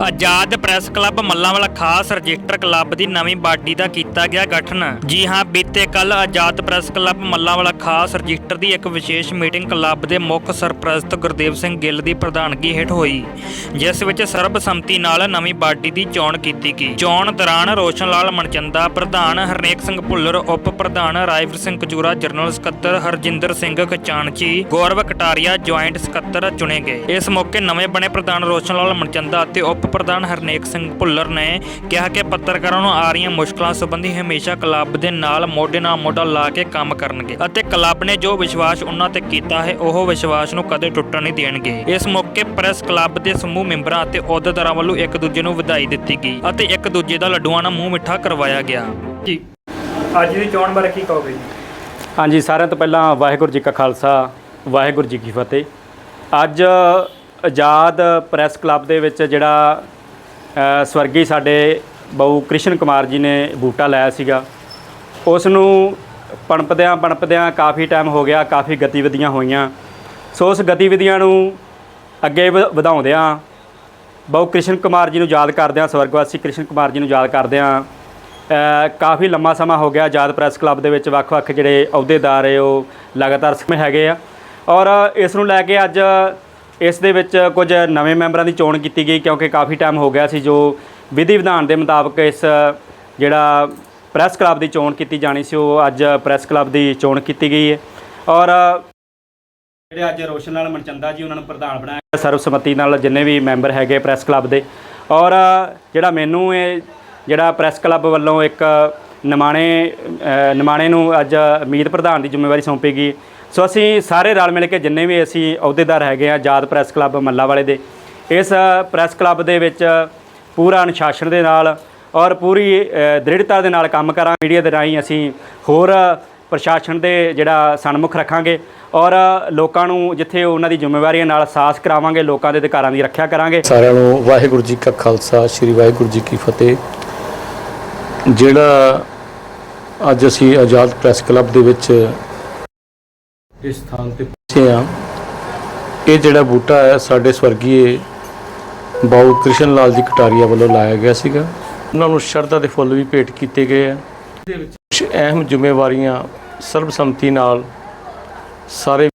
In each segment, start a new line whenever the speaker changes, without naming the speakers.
ਆਜ਼ਾਦ press club Mallanwala ਖਾਸ register club ਦੀ ਨਵੀਂ body ਦਾ ਕੀਤਾ ਗਿਆ ਗਠਨ। ਜੀ ਹਾਂ, ਬੀਤੇ ਕੱਲ ਆਜ਼ਾਦ ਪ੍ਰੈਸ ਕਲੱਬ ਮੱਲਾਂਵਾਲਾ ਖਾਸ ਰਜਿਸਟਰ ਦੀ ਇੱਕ ਵਿਸ਼ੇਸ਼ ਮੀਟਿੰਗ ਕਲੱਬ ਦੇ ਮੁੱਖ ਸਰਪ੍ਰਸਤ ਗੁਰਦੇਵ ਸਿੰਘ ਗਿੱਲ ਦੀ ਪ੍ਰਧਾਨਗੀ ਹੇਠ ਹੋਈ, ਜਿਸ ਵਿੱਚ ਸਰਬਸੰਮਤੀ ਨਾਲ ਨਵੀਂ ਬਾਡੀ ਦੀ ਚੋਣ ਕੀਤੀ ਗਈ। ਚੋਣ ਦੌਰਾਨ ਰੋਸ਼ਨ ਲਾਲ ਮਨਚੰਦਾ ਪ੍ਰਧਾਨ ਹਰਨੇਕ ਸਿੰਘ ਭੁੱਲਰ, ਉਪ ਪ੍ਰਧਾਨ ਰਾਜਵੀਰ ਸਿੰਘ ਕਚੂਰਾ ਜਨਰਲ ਸਕੱਤਰ ਹਰਜਿੰਦਰ ਸਿੰਘ ਖਚਾਨਚੀ ਗੌਰਵ ਕਟਾਰੀਆ ਜੁਆਇੰਟ ਸਕੱਤਰ ਚੁਣੇ ਗਏ। ਇਸ ਮੌਕੇ ਨਵੇਂ ਬਣੇ ਪ੍ਰਧਾਨ ਰੋਸ਼ਨ ਲਾਲ ਮਨਚੰਦਾ ਅਤੇ ਉਪ ਪ੍ਰਧਾਨ ਹਰਨੇਕ ਸਿੰਘ ਭੁੱਲਰ ਨੇ ਕਿਹਾ ਕਿ ਪੱਤਰਕਾਰਾਂ ਨੂੰ ਆ ਰਹੀਆਂ ਮੁਸ਼ਕਲਾਂ ਸੰਬੰਧੀ ਹਮੇਸ਼ਾ ਕਲੱਬ ਦੇ ਨਾਲ ਮੋਢੇ ਨਾਲ ਮੋਢਾ ਲਾ ਕੇ ਕੰਮ ਕਰਨਗੇ ਅਤੇ ਕਲੱਬ ਨੇ ਜੋ ਵਿਸ਼ਵਾਸ ਉਹਨਾਂ ਤੇ ਕੀਤਾ ਹੈ ਉਹ ਵਿਸ਼ਵਾਸ ਨੂੰ ਕਦੇ ਟੁੱਟਣ ਨਹੀਂ ਦੇਣਗੇ। ਇਸ ਮੌਕੇ ਪ੍ਰੈਸ ਕਲੱਬ ਦੇ ਸਮੂਹ ਮੈਂਬਰਾਂ ਅਤੇ ਅਹੁਦੇਦਾਰਾਂ ਵੱਲੋਂ ਇੱਕ ਦੂਜੇ ਨੂੰ ਵਧਾਈ ਦਿੱਤੀ ਗਈ ਅਤੇ ਇੱਕ ਦੂਜੇ ਦਾ ਲੱਡੂਆਂ ਨਾਲ ਮੂੰਹ ਮਿੱਠਾ ਕਰਵਾਇਆ ਗਿਆ। ਜੀ। ਅੱਜ ਦੀ ਚੋਣ ਬਾਰੇ ਕੀ ਕਹੋਗੇ ਜੀ?
ਹਾਂਜੀ ਸਾਰਿਆਂ ਤੋਂ ਪਹਿਲਾਂ ਵਾਹਿਗੁਰੂ ਜੀ ਕਾ ਖਾਲਸਾ ਵਾਹਿਗੁਰੂ ਜੀ ਕੀ ਫਤਿਹ। ਅੱਜ ਆਜ਼ਾਦ ਪ੍ਰੈਸ ਕਲੱਬ ਦੇ ਵਿੱਚ ਜਿਹੜਾ ਸਵਰਗੀ ਸਾਡੇ ਬਹੁ ਕ੍ਰਿਸ਼ਨ ਕੁਮਾਰ ਜੀ ਨੇ ਬੂਟਾ ਲਾਇਆ ਸੀਗਾ ਉਸ ਨੂੰ ਪਣਪਦਿਆਂ ਪਣਪਦਿਆਂ ਕਾਫੀ ਟਾਈਮ ਹੋ ਗਿਆ, ਕਾਫੀ ਗਤੀਵਿਧੀਆਂ ਹੋਈਆਂ। ਸੋ ਉਸ ਗਤੀਵਿਧੀਆਂ ਨੂੰ ਅੱਗੇ ਵ- ਵਧਾਉਂਦਿਆਂ ਬਹੁ ਕ੍ਰਿਸ਼ਨ ਕੁਮਾਰ ਜੀ ਨੂੰ ਯਾਦ ਕਰਦਿਆਂ, ਸਵਰਗਵਾਸੀ ਕ੍ਰਿਸ਼ਨ ਕੁਮਾਰ ਜੀ ਨੂੰ ਯਾਦ ਕਰਦਿਆਂ ਕਾਫੀ ਲੰਮਾ ਸਮਾਂ ਹੋ ਗਿਆ ਆਜ਼ਾਦ ਪ੍ਰੈਸ ਕਲੱਬ ਦੇ ਵਿੱਚ। ਵੱਖ-ਵੱਖ ਜਿਹੜੇ ਅਹੁਦੇਦਾਰ ਹੈ ਉਹ ਲਗਾਤਾਰ ਸਮੇਂ ਹੈਗੇ ਆ। ਔਰ ਇਸ ਨੂੰ ਲੈ ਕੇ ਅੱਜ ਇਸ ਦੇ ਵਿੱਚ ਕੁਝ ਨਵੇਂ ਮੈਂਬਰਾਂ ਦੀ ਚੋਣ ਕੀਤੀ ਗਈ ਕਿਉਂਕਿ ਕਾਫੀ ਟਾਈਮ ਹੋ ਗਿਆ ਸੀ ਜੋ ਵਿਧੀ ਵਿਧਾਨ ਦੇ ਮੁਤਾਬਕ ਇਸ ਜਿਹੜਾ ਪ੍ਰੈਸ ਕਲੱਬ ਦੀ ਚੋਣ ਕੀਤੀ ਜਾਣੀ ਸੀ ਉਹ ਅੱਜ ਪ੍ਰੈਸ ਕਲੱਬ ਦੀ ਚੋਣ ਕੀਤੀ ਗਈ ਹੈ। ਔਰ ਜਿਹੜੇ ਅੱਜ ਰੋਸ਼ਨ ਲਾਲ ਮਨਚੰਦਾ ਜੀ ਉਹਨਾਂ ਨੂੰ ਪ੍ਰਧਾਨ ਬਣਾਇਆ ਗਿਆ ਸਰਬਸੰਮਤੀ ਨਾਲ ਜਿੰਨੇ ਵੀ ਮੈਂਬਰ ਹੈਗੇ ਪ੍ਰੈਸ ਕਲੱਬ ਦੇ। ਔਰ ਜਿਹੜਾ ਮੈਨੂੰ ਇਹ ਜਿਹੜਾ ਪ੍ਰੈਸ ਕਲੱਬ ਵੱਲੋਂ ਇੱਕ ਨਿਮਾਣੇ ਅ, ਨਿਮਾਣੇ ਨੂੰ ਅੱਜ ਮੀਤ ਪ੍ਰਧਾਨ ਦੀ ਜ਼ਿੰਮੇਵਾਰੀ ਸੌਂਪੀ ਗਈ। ਸੋ ਅਸੀਂ ਸਾਰੇ ਰਲ ਮਿਲ ਕੇ ਜਿੰਨੇ ਵੀ ਅਸੀਂ ਅਹੁਦੇਦਾਰ ਹੈਗੇ ਆ ਆਜ਼ਾਦ ਪ੍ਰੈਸ ਕਲੱਬ ਮੱਲਾ ਵਾਲੇ ਦੇ, ਇਸ ਪ੍ਰੈਸ ਕਲੱਬ ਦੇ ਵਿੱਚ ਪੂਰਾ ਅਨੁਸ਼ਾਸਨ ਦੇ ਨਾਲ ਔਰ ਪੂਰੀ ਦ੍ਰਿੜਤਾ ਦੇ ਨਾਲ ਕੰਮ ਕਰਾਂ, ਮੀਡੀਆ ਦੇ ਰਾਹੀਂ ਅਸੀਂ ਹੋਰ ਪ੍ਰਸ਼ਾਸਨ ਦੇ ਜਿਹੜਾ ਸਨਮੁਖ ਰੱਖਾਂਗੇ ਔਰ ਲੋਕਾਂ ਨੂੰ ਜਿੱਥੇ ਉਹਨਾਂ ਦੀ ਜ਼ਿੰਮੇਵਾਰੀਆਂ ਨਾਲ ਸਾਹਸ ਕਰਾਵਾਂਗੇ, ਲੋਕਾਂ ਦੇ ਅਧਿਕਾਰਾਂ ਦੀ ਰੱਖਿਆ ਕਰਾਂਗੇ।
ਸਾਰਿਆਂ ਨੂੰ ਵਾਹਿਗੁਰੂ ਜੀ ਕਾ ਖਾਲਸਾ, ਸ੍ਰੀ ਵਾਹਿਗੁਰੂ ਜੀ ਕੀ ਫਤਿਹ। ਜਿਹੜਾ ਅੱਜ ਅਸੀਂ ਆਜ਼ਾਦ ਪ੍ਰੈਸ ਕਲੱਬ ਦੇ ਵਿੱਚ ਇਸ ਸਥਾਨ ਤੇ ਪਹੁੰਚੇ। ਆ। ਇਹ ਜਿਹੜਾ ਬੂਟਾ ਹੈ ਸਾਡੇ ਸਵਰਗੀਏ ਬਾਊ ਕ੍ਰਿਸ਼ਨ ਲਾਲ ਜੀ ਕਟਾਰੀਆ ਵੱਲੋਂ ਲਾਇਆ ਗਿਆ ਸੀਗਾ। ਉਹਨਾਂ ਨੂੰ ਸ਼ਰਧਾ ਦੇ ਫੁੱਲ ਵੀ ਭੇਟ ਕੀਤੇ ਗਏ ਆ। ਇਹਦੇ ਵਿੱਚ ਕੁਝ ਅਹਿਮ ਜ਼ਿੰਮੇਵਾਰੀਆਂ ਸਰਬਸੰਮਤੀ ਨਾਲ ਸਾਰੇ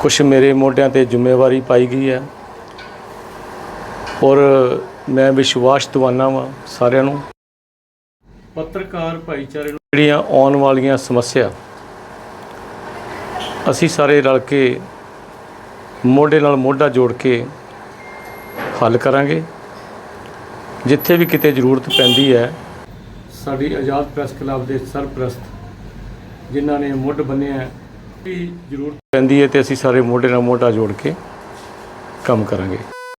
ਕੁਝ ਮੇਰੇ ਮੋਢਿਆਂ ਤੇ ਜ਼ਿੰਮੇਵਾਰੀ ਪਾਈ ਗਈ ਹੈ। ਔਰ ਮੈਂ ਵਿਸ਼ਵਾਸ ਦਿਵਾਨਾ ਵਾਂ ਸਾਰਿਆਂ ਨੂੰ। ਪੱਤਰਕਾਰ ਭਾਈਚਾਰੇ ਨੂੰ ਜਿਹੜੀਆਂ ਆਉਣ ਵਾਲੀਆਂ ਸਮੱਸਿਆ ਅਸੀਂ ਸਾਰੇ ਰਲ ਕੇ ਮੋਢੇ ਨਾਲ ਮੋਢਾ ਜੋੜ ਕੇ ਹੱਲ ਕਰਾਂਗੇ। ਜਿੱਥੇ ਵੀ ਕਿਤੇ ਜ਼ਰੂਰਤ ਪੈਂਦੀ ਹੈ ਸਾਡੀ ਆਜ਼ਾਦ ਪ੍ਰੈਸ ਕਲੱਬ ਦੇ ਸਰਪ੍ਰਸਤ ਜਿਨ੍ਹਾਂ ਨੇ ਮੁੱਢ ਬੰਨਿਆ ਹੈ, ਵੀ ਜ਼ਰੂਰਤ ਪੈਂਦੀ ਹੈ ਤੇ ਅਸੀਂ ਸਾਰੇ ਮੋਢੇ ਨਾਲ ਮੋਢਾ ਜੋੜ ਕੇ ਕੰਮ ਕਰਾਂਗੇ।